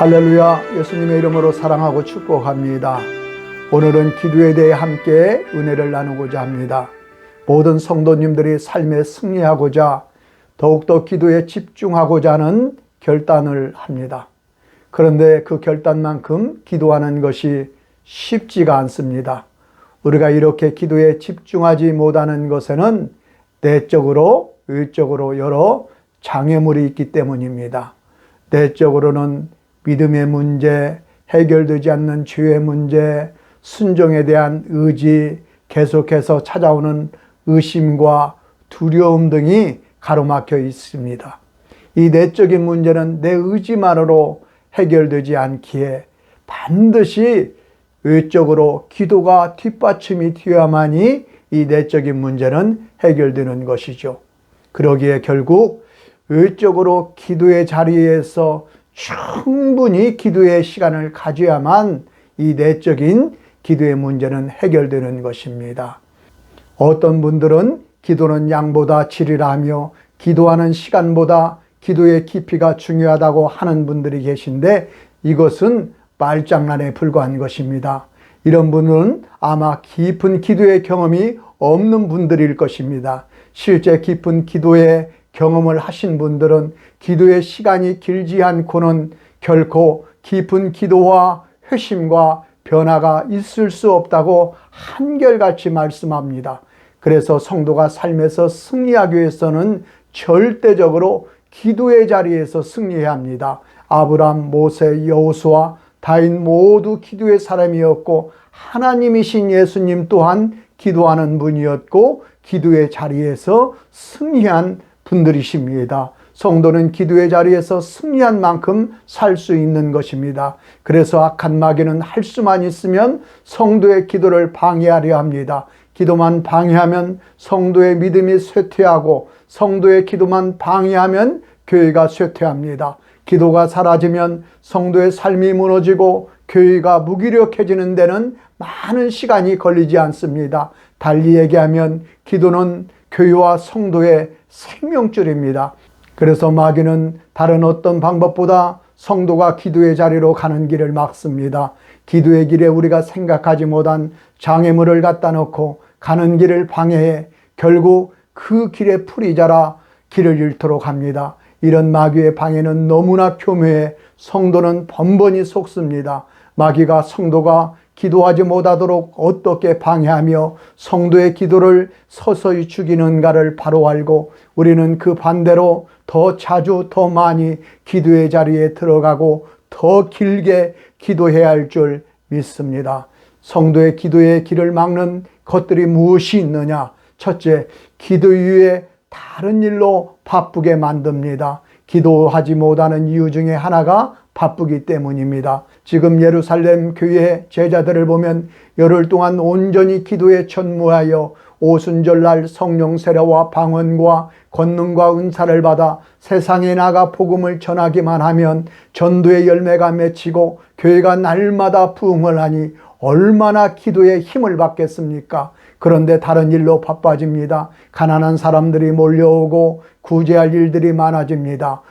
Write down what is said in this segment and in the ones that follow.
할렐루야 예수님의 이름으로 사랑하고 축복합니다. 오늘은 기도에 대해 함께 은혜를 나누고자 합니다. 모든 성도님들이 삶에 승리하고자 더욱더 기도에 집중하고자 하는 결단을 합니다. 그런데 그 결단만큼 기도하는 것이 쉽지가 않습니다. 우리가 이렇게 기도에 집중하지 못하는 것에는 내적으로, 외적으로 여러 장애물이 있기 때문입니다. 내적으로는 믿음의 문제, 해결되지 않는 죄의 문제, 순종에 대한 의지, 계속해서 찾아오는 의심과 두려움 등이 가로막혀 있습니다. 이 내적인 문제는 내 의지만으로 해결되지 않기에 반드시 외적으로 기도가 뒷받침이 되어야만이 이 내적인 문제는 해결되는 것이죠. 그러기에 결국 외적으로 기도의 자리에서 충분히 기도의 시간을 가져야만 이 내적인 기도의 문제는 해결되는 것입니다. 어떤 분들은 기도는 양보다 질이라 하며 기도하는 시간보다 기도의 깊이가 중요하다고 하는 분들이 계신데 이것은 말장난에 불과한 것입니다. 이런 분은 아마 깊은 기도의 경험이 없는 분들일 것입니다. 실제 깊은 기도의 경험을 하신 분들은 기도의 시간이 길지 않고는 결코 깊은 기도와 회심과 변화가 있을 수 없다고 한결같이 말씀합니다. 그래서 성도가 삶에서 승리하기 위해서는 절대적으로 기도의 자리에서 승리해야 합니다. 아브람, 모세, 여호수아, 다인 모두 기도의 사람이었고 하나님이신 예수님 또한 기도하는 분이었고 기도의 자리에서 승리한 분들이십니다. 성도는 기도의 자리에서 승리한 만큼 살 수 있는 것입니다. 그래서 악한 마귀는 할 수만 있으면 성도의 기도를 방해하려 합니다. 기도만 방해하면 성도의 믿음이 쇠퇴하고 성도의 기도만 방해하면 교회가 쇠퇴합니다. 기도가 사라지면 성도의 삶이 무너지고 교회가 무기력해지는 데는 많은 시간이 걸리지 않습니다. 달리 얘기하면 기도는 교회와 성도의 생명줄입니다. 그래서 마귀는 다른 어떤 방법보다 성도가 기도의 자리로 가는 길을 막습니다. 기도의 길에 우리가 생각하지 못한 장애물을 갖다 놓고 가는 길을 방해해 결국 그 길에 풀이 자라 길을 잃도록 합니다. 이런 마귀의 방해는 너무나 교묘해 성도는 번번이 속습니다. 마귀가 성도가 기도하지 못하도록 어떻게 방해하며 성도의 기도를 서서히 죽이는가를 바로 알고 우리는 그 반대로 더 자주 더 많이 기도의 자리에 들어가고 더 길게 기도해야 할 줄 믿습니다. 성도의 기도의 길을 막는 것들이 무엇이 있느냐? 첫째, 기도 이후에 다른 일로 바쁘게 만듭니다. 기도하지 못하는 이유 중에 하나가 바쁘기 때문입니다. 지금 예루살렘 교회 제자들을 보면 열흘 동안 온전히 기도에 천무하여 오순절날 성령 세례와 방언과 권능과 은사를 받아 세상에 나가 복음을 전하기만 하면 전도의 열매가 맺히고 교회가 날마다 부흥을 하니 얼마나 기도에 힘을 받겠습니까? 그런데 다른 일로 바빠집니다. 가난한 사람들이 몰려오고 구제할 일들이 많아집니다.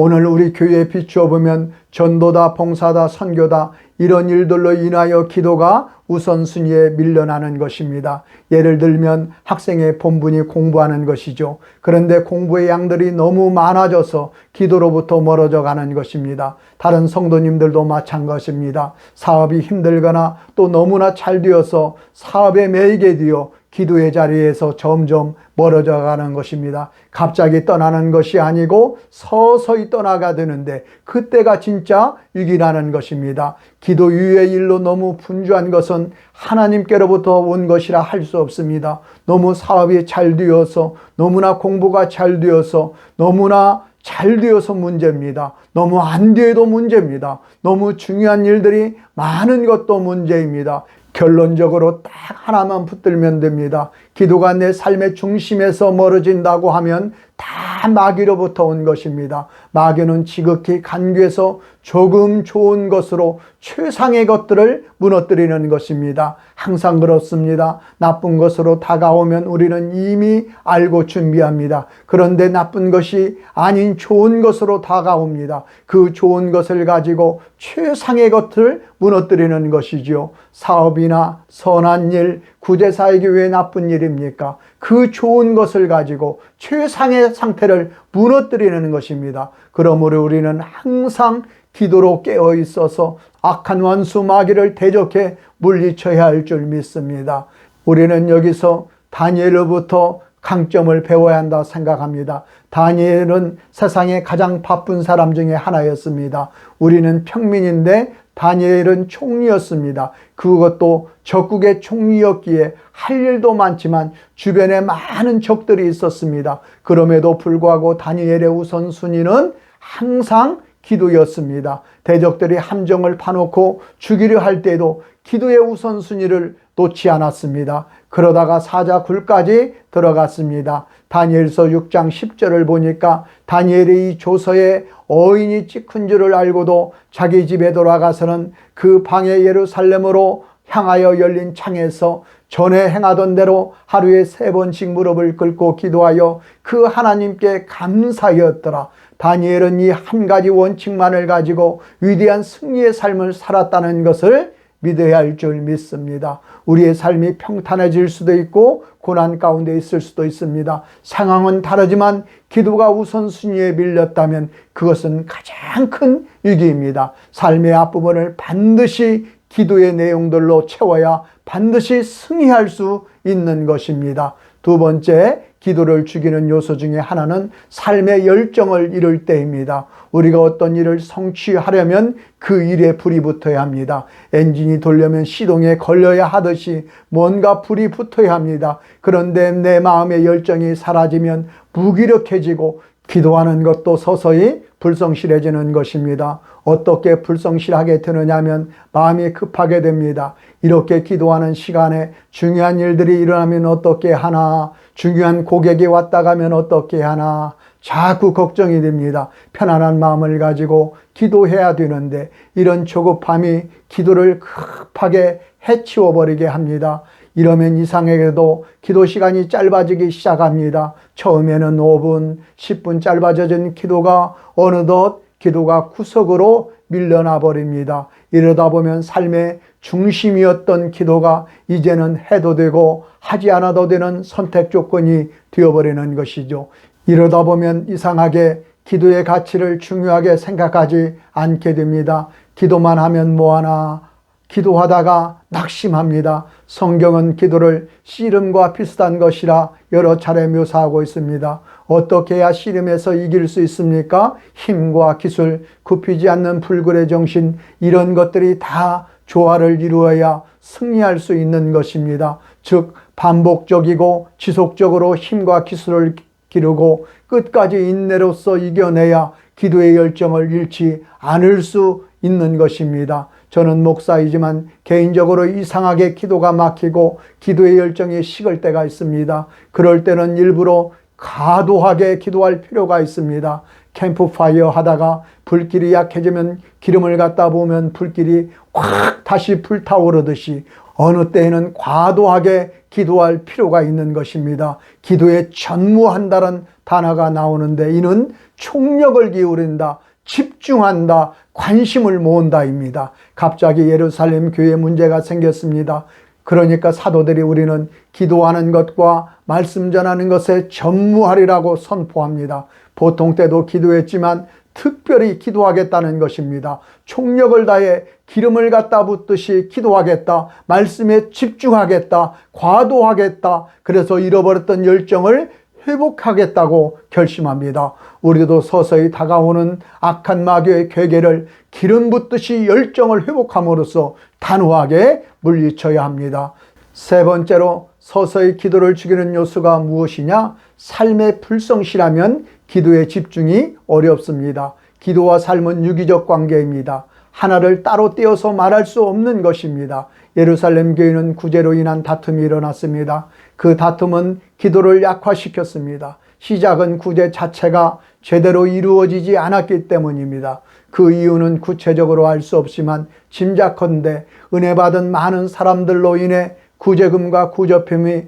오늘 우리 교회에 비추어 보면 전도다, 봉사다, 선교다 이런 일들로 인하여 기도가 우선순위에 밀려나는 것입니다. 예를 들면 학생의 본분이 공부하는 것이죠. 그런데 공부의 양들이 너무 많아져서 기도로부터 멀어져 가는 것입니다. 다른 성도님들도 마찬가지입니다. 사업이 힘들거나 또 너무나 잘 되어서 사업에 매이게 되어 기도의 자리에서 점점 멀어져 가는 것입니다. 갑자기 떠나는 것이 아니고 서서히 떠나가 되는데 그때가 진짜 위기라는 것입니다. 기도 이후의 일로 너무 분주한 것은 하나님께로부터 온 것이라 할 수 없습니다. 너무 사업이 잘 되어서 너무나 공부가 잘 되어서 너무나 잘 되어서 문제입니다. 너무 안 돼도 문제입니다. 너무 중요한 일들이 많은 것도 문제입니다. 결론적으로 딱 하나만 붙들면 됩니다. 기도가 내 삶의 중심에서 멀어진다고 하면 다 마귀로부터 온 것입니다. 마귀는 지극히 간교해서 조금 좋은 것으로 최상의 것들을 무너뜨리는 것입니다. 항상 그렇습니다. 나쁜 것으로 다가오면 우리는 이미 알고 준비합니다. 그런데 나쁜 것이 아닌 좋은 것으로 다가옵니다. 그 좋은 것을 가지고 최상의 것을 무너뜨리는 것이지요. 사업이나 선한 일, 구제사에게 왜 나쁜 일입니까? 그 좋은 것을 가지고 최상의 상태를 무너뜨리는 것입니다. 그러므로 우리는 항상 기도로 깨어 있어서 악한 원수 마귀를 대적해 물리쳐야 할 줄 믿습니다. 우리는 여기서 다니엘로부터 강점을 배워야 한다 생각합니다. 다니엘은 세상에 가장 바쁜 사람 중에 하나였습니다. 우리는 평민인데 다니엘은 총리였습니다. 그것도 적국의 총리였기에 할 일도 많지만 주변에 많은 적들이 있었습니다. 그럼에도 불구하고 다니엘의 우선순위는 항상 기도였습니다. 대적들이 함정을 파놓고 죽이려 할 때도 기도의 우선순위를 놓지 않았습니다. 그러다가 사자굴까지 들어갔습니다. 다니엘서 6장 10절을 보니까 다니엘이 이 조서에 어인이 찍힌 줄을 알고도 자기 집에 돌아가서는 그 방에 예루살렘으로 향하여 열린 창에서 전에 행하던 대로 하루에 세 번씩 무릎을 꿇고 기도하여 그 하나님께 감사하였더라. 다니엘은 이 한 가지 원칙만을 가지고 위대한 승리의 삶을 살았다는 것을 믿어야 할 줄 믿습니다. 우리의 삶이 평탄해질 수도 있고 고난 가운데 있을 수도 있습니다. 상황은 다르지만 기도가 우선순위에 밀렸다면 그것은 가장 큰 위기입니다. 삶의 앞부분을 반드시 기도의 내용들로 채워야 반드시 승리할 수 있는 것입니다. 두 번째, 기도를 죽이는 요소 중에 하나는 삶의 열정을 잃을 때입니다. 우리가 어떤 일을 성취하려면 그 일에 불이 붙어야 합니다. 엔진이 돌려면 시동에 걸려야 하듯이 뭔가 불이 붙어야 합니다. 그런데 내 마음의 열정이 사라지면 무기력해지고 기도하는 것도 서서히 불성실해지는 것입니다. 어떻게 불성실하게 되느냐면 마음이 급하게 됩니다. 이렇게 기도하는 시간에 중요한 일들이 일어나면 어떻게 하나, 중요한 고객이 왔다 가면 어떻게 하나, 자꾸 걱정이 됩니다. 편안한 마음을 가지고 기도해야 되는데 이런 조급함이 기도를 급하게 해치워 버리게 합니다. 이러면 이상하게도 기도 시간이 짧아지기 시작합니다. 처음에는 5분, 10분 짧아져진 기도가 어느덧 기도가 구석으로 밀려나 버립니다. 이러다 보면 삶의 중심이었던 기도가 이제는 해도 되고 하지 않아도 되는 선택 조건이 되어버리는 것이죠. 이러다 보면 이상하게 기도의 가치를 중요하게 생각하지 않게 됩니다. 기도만 하면 뭐하나 기도하다가 낙심합니다. 성경은 기도를 씨름과 비슷한 것이라 여러 차례 묘사하고 있습니다. 어떻게 해야 씨름에서 이길 수 있습니까? 힘과 기술, 굽히지 않는 불굴의 정신, 이런 것들이 다 조화를 이루어야 승리할 수 있는 것입니다. 즉, 반복적이고 지속적으로 힘과 기술을 기르고 끝까지 인내로서 이겨내야 기도의 열정을 잃지 않을 수 있는 것입니다. 저는 목사이지만 개인적으로 이상하게 기도가 막히고 기도의 열정이 식을 때가 있습니다. 그럴 때는 일부러 과도하게 기도할 필요가 있습니다. 캠프파이어 하다가 불길이 약해지면 기름을 갖다 보면 불길이 확 다시 불타오르듯이 어느 때에는 과도하게 기도할 필요가 있는 것입니다. 기도에 전무한다는 단어가 나오는데 이는 총력을 기울인다. 집중한다, 관심을 모은다입니다. 갑자기 예루살렘 교회 문제가 생겼습니다. 그러니까 사도들이 우리는 기도하는 것과 말씀 전하는 것에 전무하리라고 선포합니다. 보통 때도 기도했지만 특별히 기도하겠다는 것입니다. 총력을 다해 기름을 갖다 붓듯이 기도하겠다. 말씀에 집중하겠다. 과도하겠다. 그래서 잃어버렸던 열정을 회복하겠다고 결심합니다. 우리도 서서히 다가오는 악한 마귀의 괴계를 기름 붓듯이 열정을 회복함으로써 단호하게 물리쳐야 합니다. 세 번째로 서서히 기도를 죽이는 요소가 무엇이냐? 삶의 불성실하면 기도에 집중이 어렵습니다. 기도와 삶은 유기적 관계입니다. 하나를 따로 떼어서 말할 수 없는 것입니다. 예루살렘 교회는 구제로 인한 다툼이 일어났습니다. 그 다툼은 기도를 약화시켰습니다. 시작은 구제 자체가 제대로 이루어지지 않았기 때문입니다. 그 이유는 구체적으로 알 수 없지만 짐작컨대 은혜 받은 많은 사람들로 인해 구제금과 구제품이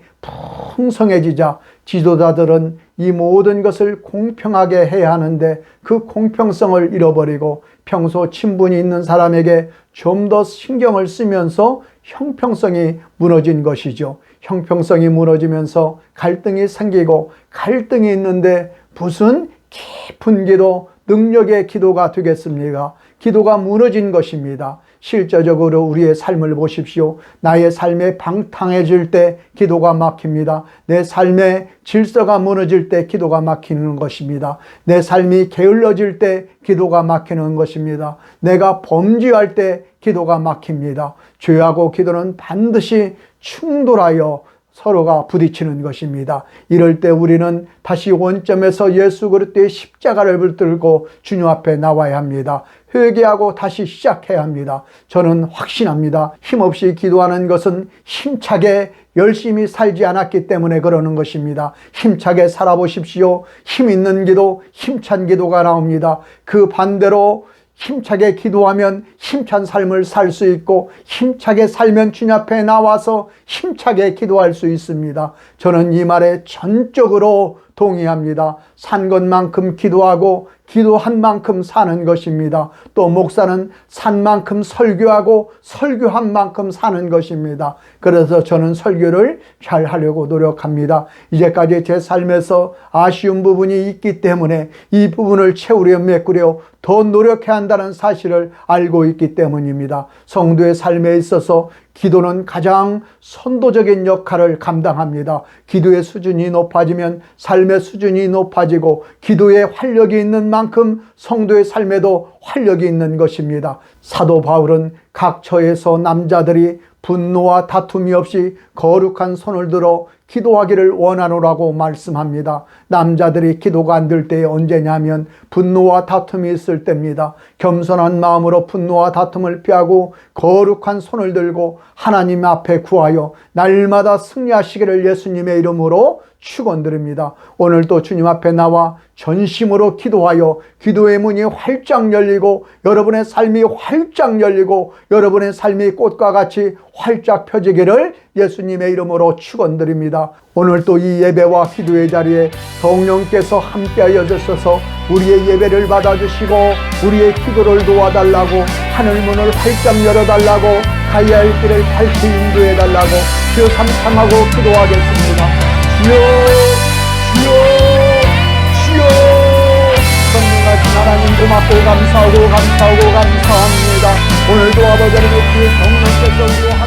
풍성해지자 지도자들은 이 모든 것을 공평하게 해야 하는데 그 공평성을 잃어버리고 평소 친분이 있는 사람에게 좀 더 신경을 쓰면서 형평성이 무너진 것이죠. 형평성이 무너지면서 갈등이 생기고 갈등이 있는데 무슨 깊은 기도, 능력의 기도가 되겠습니까? 기도가 무너진 것입니다. 실제적으로 우리의 삶을 보십시오. 나의 삶에 방탕해질 때 기도가 막힙니다. 내 삶의 질서가 무너질 때 기도가 막히는 것입니다. 내 삶이 게을러질 때 기도가 막히는 것입니다. 내가 범죄할 때 기도가 막힙니다. 죄하고 기도는 반드시 충돌하여 서로가 부딪히는 것입니다. 이럴 때 우리는 다시 원점에서 예수 그리스도의 십자가를 붙들고 주님 앞에 나와야 합니다. 회개하고 다시 시작해야 합니다. 저는 확신합니다. 힘없이 기도하는 것은 힘차게 열심히 살지 않았기 때문에 그러는 것입니다. 힘차게 살아보십시오. 힘 있는 기도, 힘찬 기도가 나옵니다. 그 반대로 힘차게 기도하면 힘찬 삶을 살 수 있고 힘차게 살면 주님 앞에 나와서 힘차게 기도할 수 있습니다. 저는 이 말에 전적으로 동의합니다. 산 것만큼 기도하고 기도한 만큼 사는 것입니다. 또 목사는 산 만큼 설교하고 설교한 만큼 사는 것입니다. 그래서 저는 설교를 잘 하려고 노력합니다. 이제까지 제 삶에서 아쉬운 부분이 있기 때문에 이 부분을 채우려 메꾸려 더 노력해야 한다는 사실을 알고 있기 때문입니다. 성도의 삶에 있어서 기도는 가장 선도적인 역할을 감당합니다. 기도의 수준이 높아지면 삶의 수준이 높아지고 기도에 활력이 있는 만큼 성도의 삶에도 활력이 있는 것입니다. 사도 바울은 각 처에서 남자들이 분노와 다툼이 없이 거룩한 손을 들어 기도하기를 원하노라고 말씀합니다. 남자들이 기도가 안 될때 언제냐면 분노와 다툼이 있을 때입니다. 겸손한 마음으로 분노와 다툼을 피하고 거룩한 손을 들고 하나님 앞에 구하여 날마다 승리하시기를 예수님의 이름으로 축원드립니다. 오늘도 주님 앞에 나와 전심으로 기도하여 기도의 문이 활짝 열리고 여러분의 삶이 활짝 열리고 여러분의 삶이 꽃과 같이 활짝 펴지기를 예수님의 이름으로 축원드립니다. 오늘 또이 예배와 기도의 자리에 성령께서 함께하여 주셔서 우리의 예배를 받아주시고 우리의 기도를 도와달라고 하늘 문을 활짝 열어달라고 가야 할 길을 밝히 인도해달라고 주여 삼삼하고 기도하겠습니다. 주여 주여 주여 성령하신 하나님 고맙고 감사하고 감사하고 감사합니다. 오늘도 아버지 하나님 그 성령께서 함께